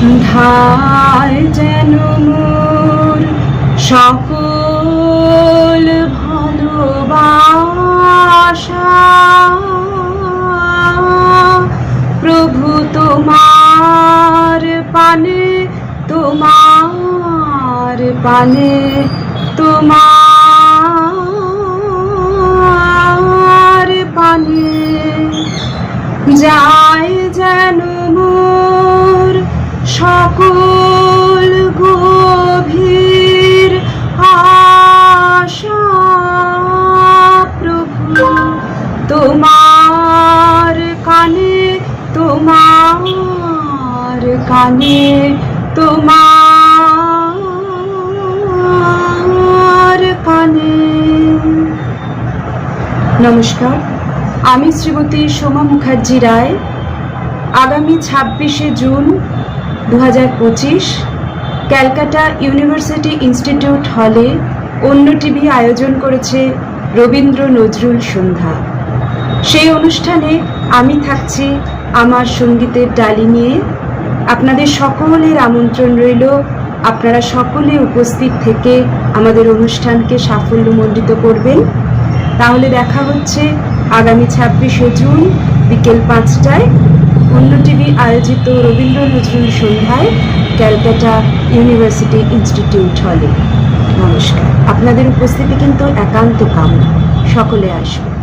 ধায় যেন মোর সকল ভালোবাসা প্রভু তোমার পানে তোমার পানে তোমার পানে। যায় যেন মোর সকল গভীর আশা, প্রভু, তোমার কানে তোমার কানে তোমার কানে। নমস্কার, আমি শ্রীমতী সোমা মুখার্জি রায়। আগামী ছাব্বিশে জুন দু হাজার পঁচিশ ক্যালকাটা ইউনিভার্সিটি ইনস্টিটিউট হলে অন্য টিভি আয়োজন করেছে রবীন্দ্র নজরুল সন্ধ্যা। সেই অনুষ্ঠানে আমি থাকছি আমার সঙ্গীতের ডালি নিয়ে। আপনাদের সকলের আমন্ত্রণ রইল। আপনারা সকলে উপস্থিত থেকে আমাদের অনুষ্ঠানকে সাফল্যমণ্ডিত করবেন। তাহলে দেখা হচ্ছে আগামী ছাব্বিশে জুন বিকেল পাঁচটায়। অন্য টিভি আয়োজিত রবীন্দ্র নজরুল সন্ধ্যায় ক্যালকাটা ইউনিভার্সিটি ইনস্টিটিউট হলে। নমস্কার। আপনাদের উপস্থিতি কিন্তু একান্ত কাম সকলে আসবে